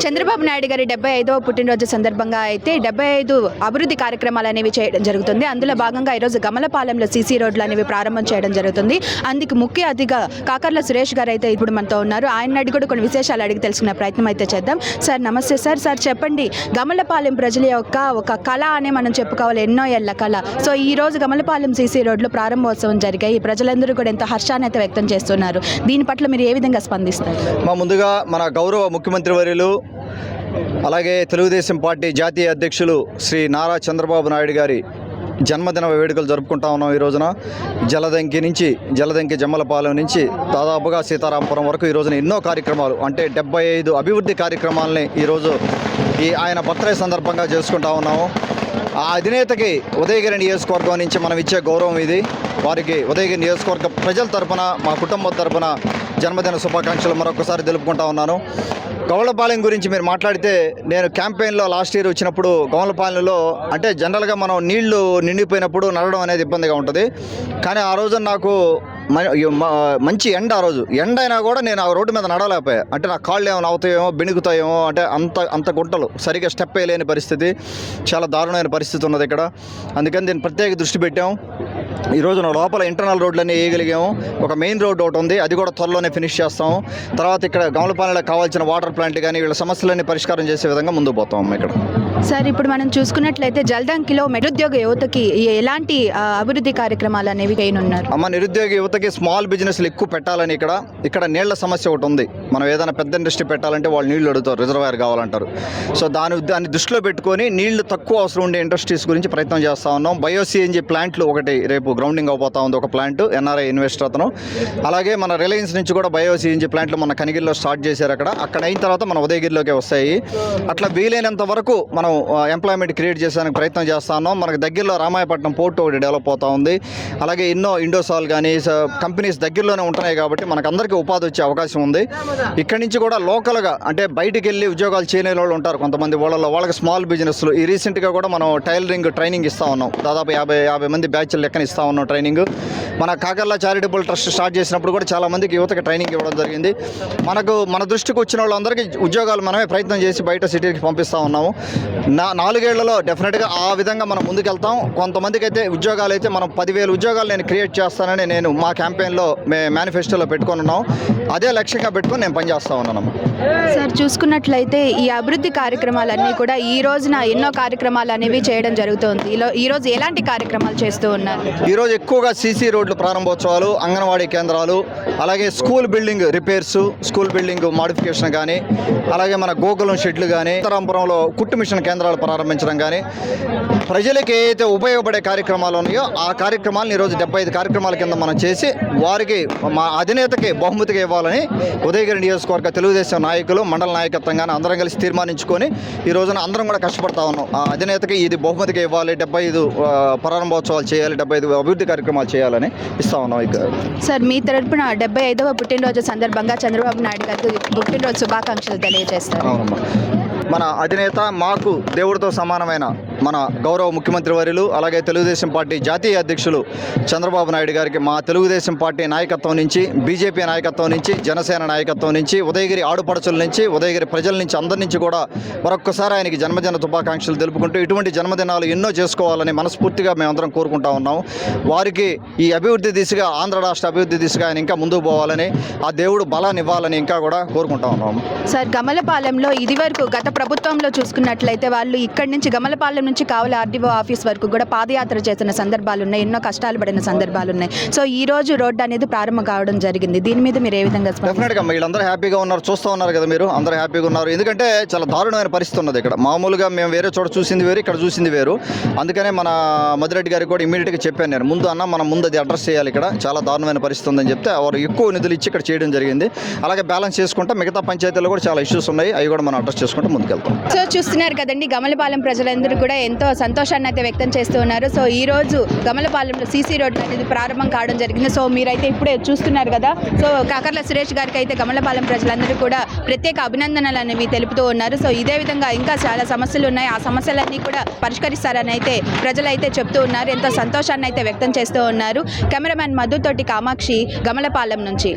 Chandrababu Naidu గారి డెబ్బై ఐదవ పుట్టినరోజు సందర్భంగా అయితే డెబ్బై ఐదు అభివృద్ధి కార్యక్రమాలు అనేవి చేయడం జరుగుతుంది. అందులో భాగంగా ఈరోజు గమలపాలెంలో సీసీ రోడ్లు అనేవి ప్రారంభం చేయడం జరుగుతుంది. అందుకు ముఖ్య అతిథిగా కాకర్ల సురేష్ గారు అయితే ఇప్పుడు మనతో ఉన్నారు. ఆయన అడిగి కూడా కొన్ని విశేషాలు అడిగి తెలుసుకునే ప్రయత్నం అయితే చేద్దాం. సార్ నమస్తే సార్. సార్ చెప్పండి. గమలపాలెం ప్రజల యొక్క ఒక కళ అనే మనం చెప్పుకోవాలి. ఎన్నో ఏళ్ళ కళ. సో ఈ రోజు గమలపాలెం సీసీ రోడ్లు ప్రారంభోత్సవం జరిగాయి. ప్రజలందరూ కూడా ఎంతో హర్షాన్ని అయితే వ్యక్తం చేస్తున్నారు. దీని పట్ల మీరు ఏ విధంగా స్పందిస్తారు? మా ముందుగా మన గౌరవ ముఖ్యమంత్రి వర్యులు అలాగే తెలుగుదేశం పార్టీ జాతీయ అధ్యక్షులు శ్రీ నారా చంద్రబాబు నాయుడు గారి జన్మదిన వేడుకలు జరుపుకుంటా ఉన్నాం ఈ రోజున. జలదంకి నుంచి జలదంకి జమ్మలపాలెం నుంచి దాదాపుగా సీతారామపురం వరకు ఈ రోజున ఎన్నో కార్యక్రమాలు అంటే డెబ్బై ఐదు అభివృద్ధి కార్యక్రమాలని ఈరోజు ఈ ఆయన బర్త్డే సందర్భంగా చేసుకుంటా ఉన్నాము. ఆ అధినేతకి ఉదయగిరి నియోజకవర్గం నుంచి మనం ఇచ్చే గౌరవం ఇది. వారికి ఉదయగిరి నియోజకవర్గ ప్రజల తరపున మా కుటుంబం తరపున జన్మదిన శుభాకాంక్షలు మరొకసారి తెలుపుకుంటా ఉన్నాను. గౌళపాలెం గురించి మీరు మాట్లాడితే నేను క్యాంపెయిన్లో లాస్ట్ ఇయర్ వచ్చినప్పుడు గౌళపాలెంలో అంటే జనరల్గా మనం నీళ్ళు నిండిపోయినప్పుడు నడడం అనేది ఇబ్బందిగా ఉంటుంది. కానీ ఆ రోజు నాకు మ- మంచి ఎండ ఆ రోజు. ఎండ అయినా కూడా నేను ఆ రోడ్డు మీద నడవలేకపోయా. అంటే నా కాళ్ళు ఏమైనా అవుతాయేమో బెణుకుతాయేమో అంటే అంత అంత గుంటలు. సరిగ్గా స్టెప్ వేయలేని పరిస్థితి. చాలా దారుణమైన పరిస్థితి ఉన్నది ఇక్కడ. అందుకని దీన్ని ప్రత్యేక దృష్టి పెట్టాం. ఈ రోజున లోపల ఇంటర్నల్ రోడ్లన్నీ వేయగలిగాము. ఒక మెయిన్ రోడ్ ఒకటి ఉంది. అది కూడా త్వరలోనే ఫినిష్ చేస్తాం తర్వాత ఇక్కడ గమలపాలెంలో కావాల్సిన వాటర్ ప్లాంట్ కానీ వీళ్ళ సమస్యలన్నీ పరిష్కారం చేసే విధంగా ముందు పోతాం ఇక్కడ. సార్ ఇప్పుడు మనం చూసుకున్నట్లయితే జల్దంకిలో నిరుద్యోగ యువతకి ఎలాంటి అభివృద్ధి కార్యక్రమాలు అనేవి చేయనున్నారు? అమ్మ నిరుద్యోగ యువతకి స్మాల్ బిజినెస్లు ఎక్కువ పెట్టాలని ఇక్కడ ఇక్కడ నీళ్ళ సమస్య ఒకటి ఉంది. మనం ఏదైనా పెద్ద ఇండస్ట్రీ పెట్టాలంటే వాళ్ళు నీళ్ళు అడుగుతారు రిజర్వాయర్ కావాలంటారు. సో దాని దాన్ని దృష్టిలో పెట్టుకొని నీళ్ళు తక్కువ అవసరం ఉండే ఇండస్ట్రీస్ గురించి ప్రయత్నం చేస్తా ఉన్నాం. బయోసీఎన్జీ ప్లాంట్లు ఒకటి రేపు గ్రౌండింగ్ అవబోతా ఉంది ఒక ప్లాంట్ ఎన్ఆర్ఐ ఇన్వెస్టర్ అతను. అలాగే మన రిలయన్స్ నుంచి కూడా బయోసీఎన్జీ ప్లాంట్లు మన కనిగిరిలో స్టార్ట్ చేశారు అక్కడ. అక్కడ అయిన తర్వాత మన ఉదయగిరిలోకి వస్తాయి. అట్లా వీలైనంత వరకు మనం ఎంప్లాయ్మెంట్ క్రియేట్ చేసేందుకు ప్రయత్నం చేస్తా ఉన్నాం మనకు దగ్గరలో రామాయపట్నం పోర్ట్ ఒకటి డెవలప్ అవుతా ఉంది. అలాగే ఎన్నో ఇండోసాల్ కానీ కంపెనీస్ దగ్గరలోనే ఉంటున్నాయి కాబట్టి మనకందరికీ ఉపాధి వచ్చే అవకాశం ఉంది. ఇక్కడి నుంచి కూడా లోకల్గా అంటే బయటికి వెళ్ళి ఉద్యోగాలు చేయని వాళ్ళు ఉంటారు కొంతమంది. వాళ్ళలో వాళ్ళకి స్మాల్ బిజినెస్లు ఈ రీసెంట్గా కూడా మనం టైలరింగ్ ట్రైనింగ్ ఇస్తా ఉన్నాం. దాదాపు యాభై యాభై మంది బ్యాచ్లు లెక్కన ఇస్తా ఉన్నాం ట్రైనింగ్ మన కాకర్ల చారిటబుల్ ట్రస్ట్ స్టార్ట్ చేసినప్పుడు కూడా చాలామందికి యువతకి ట్రైనింగ్ ఇవ్వడం జరిగింది. మనకు మన దృష్టికి వచ్చిన వాళ్ళందరికీ ఉద్యోగాలు మనమే ప్రయత్నం చేసి బయట సిటీకి పంపిస్తూ ఉన్నాము. నా నాలుగేళ్ళలో డెఫినెట్గా ఆ విధంగా మనం ముందుకెళ్తాం. కొంతమందికి అయితే ఉద్యోగాలు అయితే మనం పదివేల ఉద్యోగాలు నేను క్రియేట్ చేస్తానని నేను మా క్యాంపెయిన్లో మే మేనిఫెస్టోలో పెట్టుకొని ఉన్నాం. అదే లక్ష్యంగా పెట్టుకొని నేను పనిచేస్తా ఉన్నాను. సార్ చూసుకున్నట్లయితే ఈ అభివృద్ధి కార్యక్రమాలన్నీ కూడా ఈ రోజున ఎన్నో కార్యక్రమాలు అనేవి చేయడం జరుగుతుంది. ఈ రోజు ఎలాంటి కార్యక్రమాలు చేస్తూ ఉన్నారు? ఈరోజు ఎక్కువగా సీసీ రోడ్లు ప్రారంభోత్సవాలు అంగన్వాడీ కేంద్రాలు అలాగే school building repairs school building modification కానీ అలాగే మన గోకులం షెడ్లు కానీ ఉత్తరాంపురంలో కుట్టు మిషన్ కేంద్రాలు ప్రారంభించడం కానీ ప్రజలకి ఏదైతే ఉపయోగపడే కార్యక్రమాలు ఉన్నాయో ఆ కార్యక్రమాలను ఈరోజు డెబ్బై ఐదు కార్యక్రమాల కింద మనం చేసి వారికి మా అధినేతకి బహుమతిగా ఇవ్వాలని ఉదయగిరి నియోజకవర్గ తెలుగుదేశం నాయకులు మండల నాయకత్వంగానే అందరం కలిసి తీర్మానించుకొని ఈ రోజున అందరం కూడా కష్టపడతా ఉన్నాం. ఆ అధినేతకి ఇది బహుమతిగా ఇవ్వాలి డెబ్బై ఐదు ప్రారంభోత్సవాలు చేయాలి డెబ్బై ఐదు అభివృద్ధి కార్యక్రమాలు చేయాలని ఇస్తా ఉన్నాం సార్ మీ తరపున డెబ్బై ఐదవ పుట్టినరోజు సందర్భంగా చంద్రబాబు నాయుడు గారికి పుట్టినరోజు శుభాకాంక్షలు తెలియజేస్తారు. అవునమ్మా. మన అధినేత మాకు దేవుడితో సమానమైన మన గౌరవ ముఖ్యమంత్రి వర్యులు అలాగే తెలుగుదేశం పార్టీ జాతీయ అధ్యక్షులు చంద్రబాబు నాయుడు గారికి మా తెలుగుదేశం పార్టీ నాయకత్వం నుంచి బీజేపీ నాయకత్వం నుంచి జనసేన నాయకత్వం నుంచి ఉదయగిరి ఆడుపడుచుల నుంచి ఉదయగిరి ప్రజల నుంచి అందరి నుంచి కూడా మరొక్కసారి ఆయనకి జన్మదిన శుభాకాంక్షలు తెలుపుకుంటూ ఇటువంటి జన్మదినాలు ఎన్నో చేసుకోవాలని మనస్ఫూర్తిగా మేమందరం కోరుకుంటా ఉన్నాం. వారికి ఈ అభివృద్ధి దిశగా ఆంధ్ర రాష్ట్ర అభివృద్ధి దిశగా ఆయన ఇంకా ముందుకు పోవాలని ఆ దేవుడు బలాన్ని ఇవ్వాలని ఇంకా కూడా కోరుకుంటా ఉన్నాం. సార్ కమలపాలెంలో ఇదివరకు గత ప్రభుత్వంలో చూసుకున్నట్లయితే వాళ్ళు ఇక్కడి నుంచి గమలపాలెం నుంచి కావలి ఆర్డీఓ ఆఫీస్ వరకు కూడా పాదయాత్ర చేసిన సందర్భాలు ఉన్నాయి ఎన్నో కష్టాలు పడిన సందర్భాలు ఉన్నాయి సో ఈ రోజు రోడ్డు అనేది ప్రారంభం కావడం జరిగింది. దీని మీద మీరు ఏ విధంగా డెఫినెట్గా వీళ్ళందరూ హ్యాపీగా ఉన్నారు చూస్తూ ఉన్నారు కదా మీరు. అందరూ హ్యాపీగా ఉన్నారు. ఎందుకంటే చాలా దారుణమైన పరిస్థితి ఉన్నది ఇక్కడ. మామూలుగా మేము వేరే చోట చూసింది వేరు ఇక్కడ చూసింది వేరు. అందుకనే మన మధురెడ్డి గారికి కూడా ఇమీడియట్గా చెప్పాను నేను. ముందు అన్న మనం ముందు అది అడ్రస్ చేయాలి ఇక్కడ. చాలా దారుణమైన పరిస్థితి ఉందని చెప్తే వారు ఎక్కువ నిధులు ఇచ్చి ఇక్కడ చేయడం జరిగింది. అలాగే బ్యాలెన్స్ చేసుకుంటే మిగతా పంచాయతీల్లో కూడా చాలా ఇష్యూస్ ఉన్నాయి. అవి కూడా మనం అడ్రస్ చేసుకుంటే ముందుకు ముందుకెళ్తాం సో చూస్తున్నారు కదండి గమలపాలెం ప్రజలందరూ కూడా ఎంతో సంతోషాన్ని అయితే వ్యక్తం చేస్తూ ఉన్నారు. సో ఈ రోజు గమలపాలెంలో సీసీ రోడ్ అనేది ప్రారంభం కావడం జరిగింది. సో మీరైతే ఇప్పుడే చూస్తున్నారు కదా సో కాకర్ల సురేష్ గారికి అయితే గమలపాలెం ప్రజలందరూ కూడా ప్రత్యేక అభినందనలు అనేవి తెలుపుతూ ఉన్నారు. సో ఇదే విధంగా ఇంకా చాలా సమస్యలు ఉన్నాయి. ఆ సమస్యలన్నీ కూడా పరిష్కరిస్తారని అయితే ప్రజలైతే చెప్తూ ఉన్నారు. ఎంతో సంతోషాన్ని అయితే వ్యక్తం చేస్తూ ఉన్నారు. కెమెరామ్యాన్ మధుతోటి కామాక్షి గమలపాలెం నుంచి.